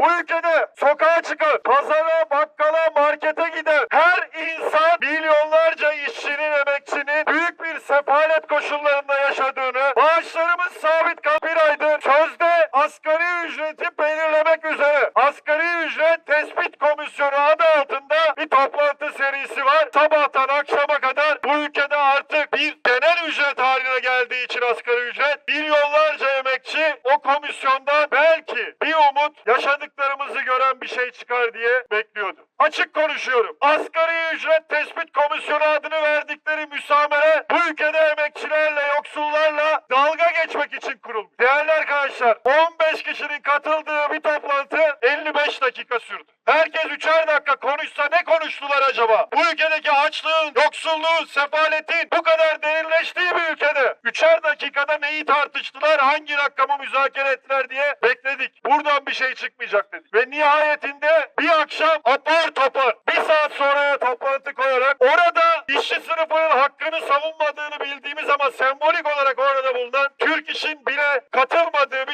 Bu ülkede sokağa çıkan, pazara, bakkala, markete giden her insan milyonlarca işçinin, emekçinin büyük bir sefalet koşullarında yaşadığını, maaşlarımız sabit bir aydır sözde asgari ücreti belirlemek üzere asgari ücret tespit komisyonu adı altında bir toplantı serisi var. Sabahtan akşama kadar bu ülkede artık bir genel ücret haline geldiği için asgari ücret milyonlarca emekçi o komisyondan belki bir umut yaşadıklarımızı gören bir şey çıkar diye bekliyordu. Açık konuşuyorum. Asgari ücret tespit komisyonu adını verdikleri müsamere bu ülkede emekçilerle, yoksullarla dalga geçmek için kurulmuş. Değerli arkadaşlar 15 kişinin katıldığı bir toplantı 55 dakika sürdü. Herkes üçer dakika konuşsa ne konuştular acaba? Bu ülkedeki açlığın, yoksulluğun, sefaletin bu kadar dakikada neyi tartıştılar, hangi rakamı müzakere ettiler diye bekledik. Buradan bir şey çıkmayacak dedik. Ve nihayetinde bir akşam apar topar bir saat sonraya toplantı koyarak orada işçi sınıfının hakkını savunmadığını bildiğimiz ama sembolik olarak orada bulunan Türk İş'in bile katılmadığı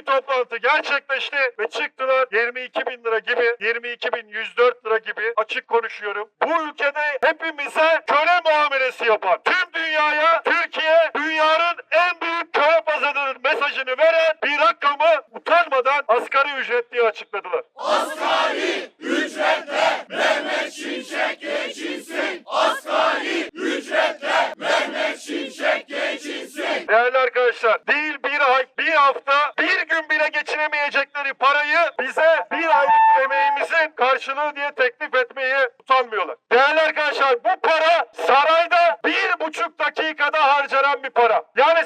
toplantı gerçekleşti ve çıktılar 22 bin lira gibi 22 bin 104 lira gibi açık konuşuyorum. Bu ülkede hepimize köle muamelesi yapan tüm dünyaya Türkiye dünyanın en büyük köle pazarının mesajını veren bir rakamı utanmadan asgari ücret diye açıkladılar. Asgari ücretle Mehmet Şimşek geçinsin. Asgari ücretle Mehmet Şimşek geçinsin. Değerli arkadaşlar değil bir ay, bir hafta, bir gün bile geçinemeyecekleri parayı bize bir aylık emeğimizin karşılığı diye teklif etmeye utanmıyorlar. Değerli arkadaşlar bu para sarayda bir buçuk dakikada harcanan bir para. Yani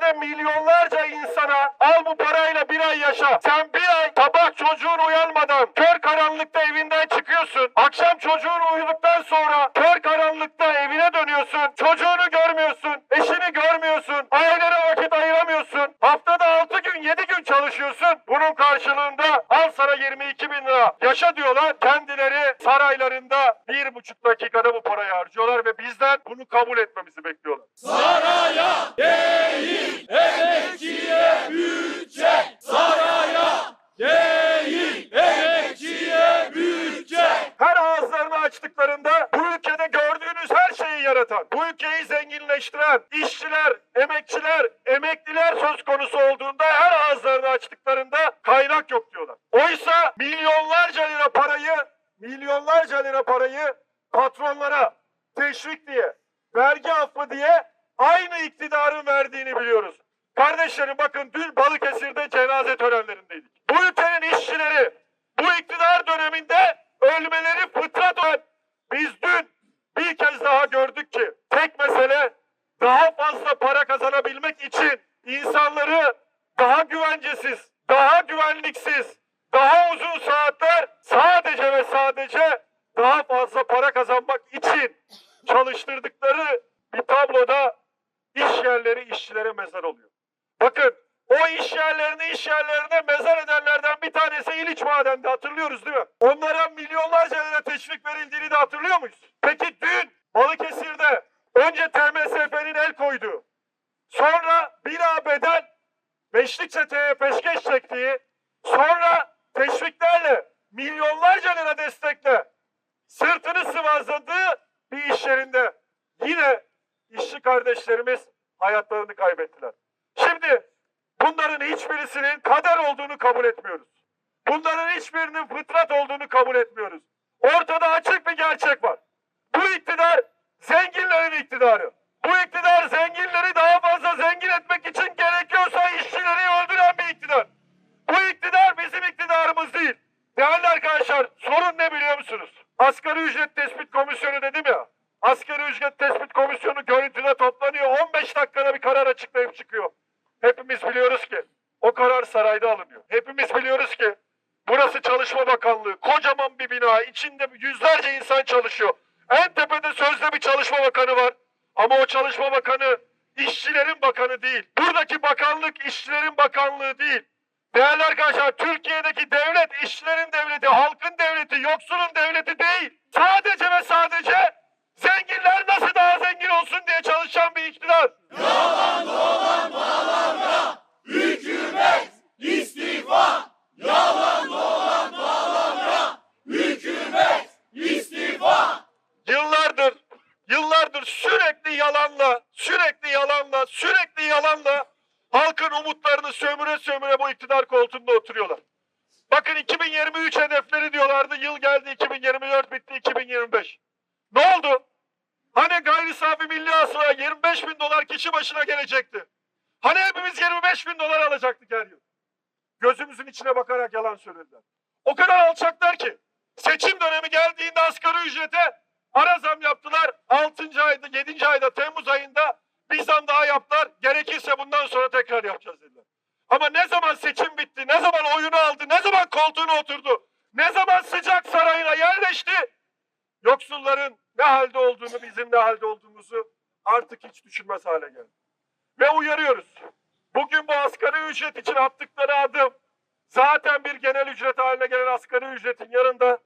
ülkede milyonlarca insana al bu parayla bir ay yaşa. Sen bir ay sabah çocuğun uyanmadan kör karanlıkta evinden karşılığında al sana 22 bin lira. Yaşa diyorlar. Kendileri saraylarında bir buçuk dakikada bu parayı harcıyorlar ve bizden bunu kabul etmemizi bekliyorlar. Saraya değil emekçiye bütçe. Saraya değil emekçiye bütçe. Her ağızlarını açtıklarında bu ülkede yaratan, bu ülkeyi zenginleştiren işçiler, emekçiler, emekliler söz konusu olduğunda her ağızlarını açtıklarında kaynak yok diyorlar. Oysa milyonlarca lira parayı, milyonlarca lira parayı patronlara teşvik diye, vergi affı diye aynı iktidarın verdiğini biliyoruz. Kardeşlerim bakın dün Balıkesir'de cenaze törenlerindeydik. Bu ülkenin işçileri bu iktidar döneminde ölmeleri fıtrat olan biz dün bir kez daha gördük ki tek mesele daha fazla para kazanabilmek için insanları daha güvencesiz, daha güvenliksiz, daha uzun saatler sadece ve sadece daha fazla para kazanmak için çalıştırdıkları bir tabloda iş yerleri işçilere mezar oluyor. Bakın o iş yerlerini iş yerlerine mezar edenlerden bir tanesi İliç Maden'de hatırlıyoruz değil mi? Onlara milyonlarca lira teşvik verildiğini de hatırlıyor muyuz? Peki dün Balıkesir'de önce TMSF'nin el koyduğu, sonra bina bedel beşlik çeteye peşkeş çektiği, sonra teşviklerle milyonlarca lira destekle sırtını sıvazladığı bir iş yerinde yine işçi kardeşlerimiz hayatlarını kaybettiler. Şimdi bunların hiçbirisinin kader olduğunu kabul etmiyoruz. Bunların hiçbirinin fıtrat olduğunu kabul etmiyoruz. Ortada açık bir gerçek var. Bu iktidar zenginlerin iktidarı. Bu iktidar zenginleri daha fazla zengin etmek için gerekiyorsa işçileri öldüren bir iktidar. Bu iktidar bizim iktidarımız değil. Değerli arkadaşlar sorun ne biliyor musunuz? Asgari ücret tespit komisyonu dedim ya. Asgari ücret tespit komisyonu görüntüde toplanıyor. 15 dakikada bir karar açıklayıp çıkıyor. Hepimiz biliyoruz ki o sarayda alınıyor. Hepimiz biliyoruz ki burası Çalışma Bakanlığı. Kocaman bir bina. içinde yüzlerce insan çalışıyor. En tepede sözde bir çalışma bakanı var. Ama o çalışma bakanı işçilerin bakanı değil. Buradaki bakanlık işçilerin bakanlığı değil. Değerli arkadaşlar Türkiye'deki devlet işçilerin devleti, halkın devleti, yoksulun devleti değil. Sadece ve sadece yıldır sürekli yalanla, sürekli yalanla, sürekli yalanla halkın umutlarını sömüre sömüre bu iktidar koltuğunda oturuyorlar. Bakın 2023 hedefleri diyorlardı. Yıl geldi 2024 bitti 2025. Ne oldu? Hani gayri safi milli hasıla 25 bin dolar kişi başına gelecekti. Hani hepimiz 25 bin dolar alacaktık her yıl. Gözümüzün içine bakarak yalan söylediler. O kadar alçaklar ki seçim dönemi geldiğinde asgari ücrete ara zam yaptılar. 6. ayda 7. ayda Temmuz ayında bir zam daha yaptılar. Gerekirse bundan sonra tekrar yapacağız dediler. Ama ne zaman seçim bitti, ne zaman oyunu aldı, ne zaman koltuğuna oturdu, ne zaman sıcak sarayına yerleşti, yoksulların ne halde olduğunu, bizim ne halde olduğumuzu artık hiç düşünmez hale geldi. Ve uyarıyoruz. Bugün bu asgari ücret için attıkları adım zaten bir genel ücret haline gelen asgari ücretin yanında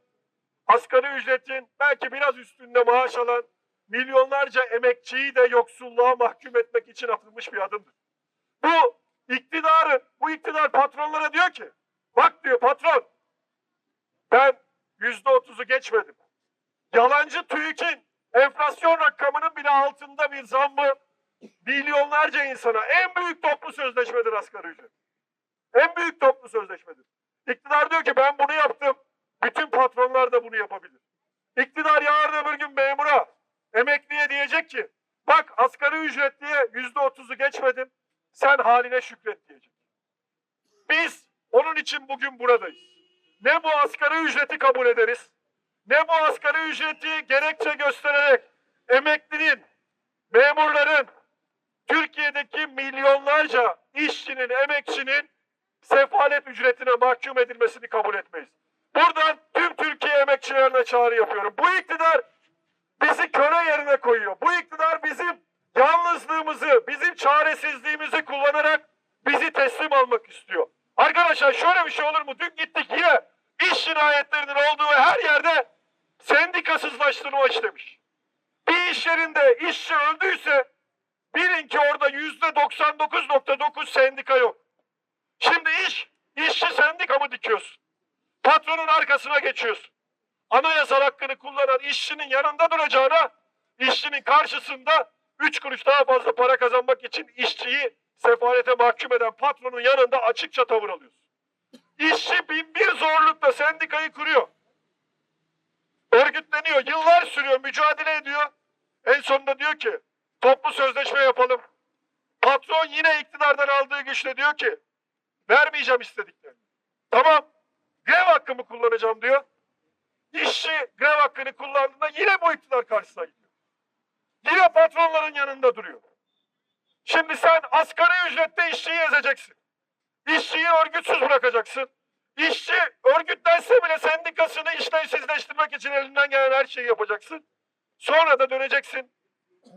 asgari ücretin belki biraz üstünde maaş alan milyonlarca emekçiyi de yoksulluğa mahkum etmek için atılmış bir adımdır. Bu iktidarın, bu iktidar patronlara diyor ki, bak diyor patron, ben yüzde otuzu geçmedim. Yalancı TÜİK'in enflasyon rakamının bile altında bir zammı milyonlarca insana en büyük toplu sözleşmedir asgari ücret. En büyük toplu sözleşmedir. İktidar diyor ki ben bunu yaptım. Bütün patronlar da bunu yapabilir. İktidar yarın öbür gün memura, emekliye diyecek ki bak asgari ücret diye yüzde otuzu geçmedim. Sen haline şükret diyecek. Biz onun için bugün buradayız. Ne bu asgari ücreti kabul ederiz, ne bu asgari ücreti gerekçe göstererek emeklinin, memurların, Türkiye'deki milyonlarca işçinin, emekçinin sefalet ücretine mahkum edilmesini kabul etmeyiz. Buradan tüm Türkiye emekçilerine çağrı yapıyorum. Bu iktidar bizi köle yerine koyuyor. Bu iktidar bizim yalnızlığımızı, bizim çaresizliğimizi kullanarak bizi teslim almak istiyor. Arkadaşlar şöyle bir şey olur mu? Dün gittik yine iş cinayetlerinin olduğu her yerde sendikasızlaştırma işlemiş. Bir iş yerinde işçi öldüyse bilin ki orada yüzde 99.9 sendika yok. Şimdi iş, işçi sendika mı dikiyorsun? Patronun arkasına geçiyorsun. Anayasal hakkını kullanan işçinin yanında duracağına işçinin karşısında üç kuruş daha fazla para kazanmak için işçiyi sefalete mahkum eden patronun yanında açıkça tavır alıyorsun. İşçi bin bir zorlukla sendikayı kuruyor. Örgütleniyor, yıllar sürüyor, mücadele ediyor. En sonunda diyor ki toplu sözleşme yapalım. Patron yine iktidardan aldığı güçle diyor ki vermeyeceğim istediklerini. Tamam kullanacağım diyor. İşçi grev hakkını kullandığında yine bu iktidar karşısına gidiyor. Yine patronların yanında duruyor. Şimdi sen asgari ücrette işçiyi ezeceksin. İşçiyi örgütsüz bırakacaksın. İşçi örgütlense bile sendikasını işlevsizleştirmek için elinden gelen her şeyi yapacaksın. Sonra da döneceksin.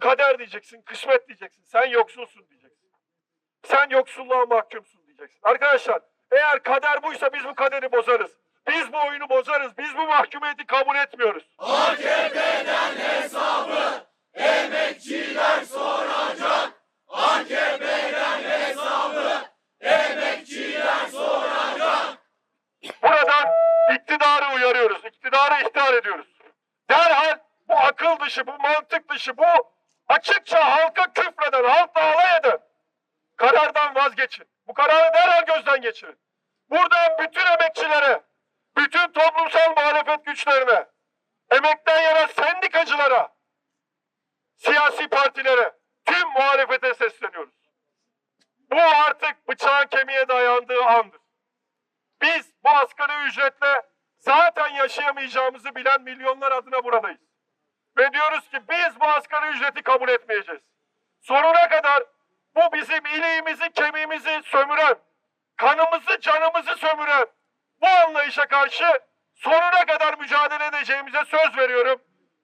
Kader diyeceksin, kısmet diyeceksin. Sen yoksulsun diyeceksin. Sen yoksulluğa mahkumsun diyeceksin. Arkadaşlar eğer kader buysa biz bu kaderi bozarız. Biz bu oyunu bozarız. Biz bu mahkumiyeti kabul etmiyoruz. AKP'den hesabı emekçiler soracak. AKP'den hesabı emekçiler soracak. Buradan iktidarı uyarıyoruz. İktidarı ihtar ediyoruz. Derhal bu akıl dışı, bu mantık dışı, bu açıkça halka küfreden, halkla alay eden karardan vazgeçin. Bu kararı derhal gözden geçirin. Buradan bütün emekçilere, bütün toplumsal muhalefet güçlerine, emekten yana sendikacılara, siyasi partilere, tüm muhalefete sesleniyoruz. Bu artık bıçağın kemiğe dayandığı andır. Biz bu asgari ücretle zaten yaşayamayacağımızı bilen milyonlar adına buradayız. Ve diyoruz ki biz bu asgari ücreti kabul etmeyeceğiz. Sonuna kadar bu bizim iliğimizi, kemiğimizi sömüren, kanımızı, canımızı sömüren bu anlayışa karşı sonuna kadar mücadele edeceğimize söz veriyorum.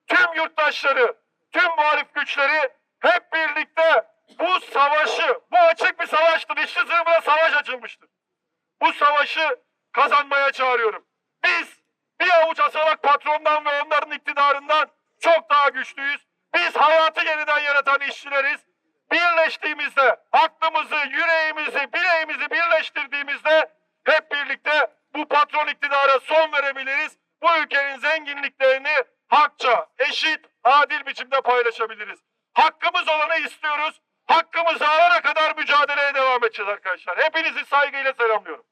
Tüm yurttaşları, tüm muhalif güçleri hep birlikte bu savaşı, bu açık bir savaştır. İşçi sınıfına savaş açılmıştır bu savaşı kazanmaya çağırıyorum. Biz bir avuç asalak patrondan ve onların iktidarından çok daha güçlüyüz. Biz hayatı yeniden yaratan işçileriz. Birleştiğimizde, aklımızı, yüreğimizi, bileğimizi birlikte bu patron iktidara son verebiliriz. Bu ülkenin zenginliklerini hakça, eşit, adil biçimde paylaşabiliriz. Hakkımız olanı istiyoruz. Hakkımızı alana kadar mücadeleye devam edeceğiz arkadaşlar. Hepinizi saygıyla selamlıyorum.